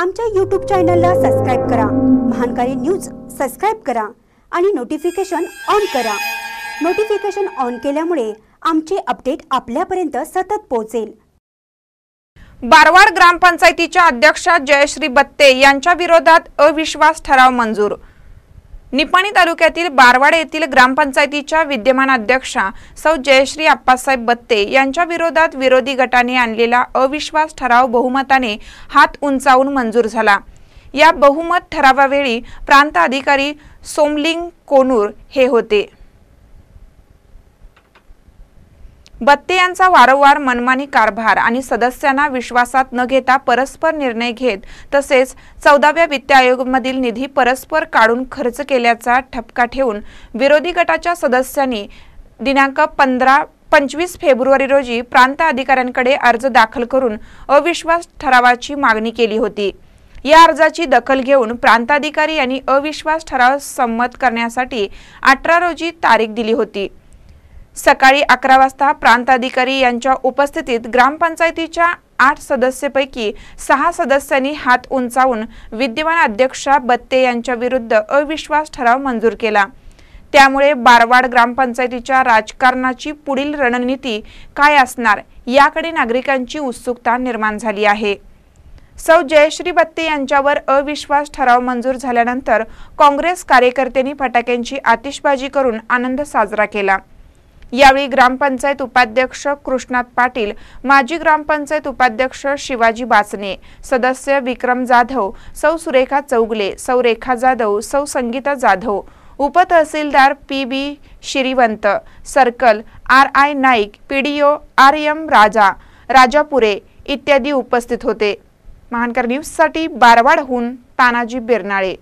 आमच्या यूट्यूब चॅनलला सबस्क्राईब करा. महानकारी न्यूज सबस्क्राईब करा आणि नोटिफिकेशन ऑन करा. नोटिफिकेशन ऑन केल्यामुळे आमचे अपडेट आपल्यापर्यंत सतत पोहोचेल. बारवाड ग्रामपंचायतीच्या अध्यक्षा जयश्री बत्ते यांच्या विरोधात अविश्वास ठराव मंजूर. निपाणी तालुक्यातील बारवाड येथील ग्रामपंचायतीच्या विद्यमान अध्यक्षा सौ जयश्री आप्पासाहेब बत्ते यांच्या विरोधात विरोधी गटाने आणलेला अविश्वास ठराव बहुमताने हात उंचावून मंजूर झाला. या बहुमत ठरावावेळी प्रांत अधिकारी सोमलिंग कोनूर हे होते. बत्ते यांचा वारंवार मनमानी कारभार आणि सदस्यांना विश्वासात न घेता परस्पर निर्णय घेत तसेच चौदाव्या वित्त आयोगमधील निधी परस्पर काढून खर्च केल्याचा ठपका ठेवून विरोधी गटाच्या सदस्यांनी दिनांक पंधरा पंचवीस फेब्रुवारी रोजी प्रांत अधिकाऱ्यांकडे अर्ज दाखल करून अविश्वास ठरावाची मागणी केली होती. या अर्जाची दखल घेऊन प्रांताधिकारी यांनी अविश्वास ठराव संमत करण्यासाठी अठरा रोजी तारीख दिली होती. सकाळी अकरा वाजता प्रांताधिकारी यांच्या उपस्थितीत ग्रामपंचायतीच्या आठ सदस्यपैकी सहा सदस्यांनी हात उंचावून विद्यमान अध्यक्षा बत्ते यांच्या विरुद्ध अविश्वास ठराव मंजूर केला. त्यामुळे बारवाड ग्रामपंचायतीच्या राजकारणाची पुढील रणनीती काय असणार याकडे नागरिकांची उत्सुकता निर्माण झाली आहे. सौ. जयश्री बत्ते यांच्यावर अविश्वास ठराव मंजूर झाल्यानंतर काँग्रेस कार्यकर्त्यांनी फटाक्यांची आतिषबाजी करून आनंद साजरा केला. यावेळी ग्रामपंचायत उपाध्यक्ष कृष्णात पाटील माजी ग्रामपंचायत उपाध्यक्ष शिवाजी बाचने सदस्य विक्रम जाधव सौ सुरेखा चौगले सौ रेखा जाधव सौ Sangeeta Jadhav उपतहसीलदार P B Shrivant circle R I Naik PDO R M Raja Rajapure इत्यादी उपस्थित होते. महानकर न्यूजसाठी बारवाडहून तानाजी बिरनाळे.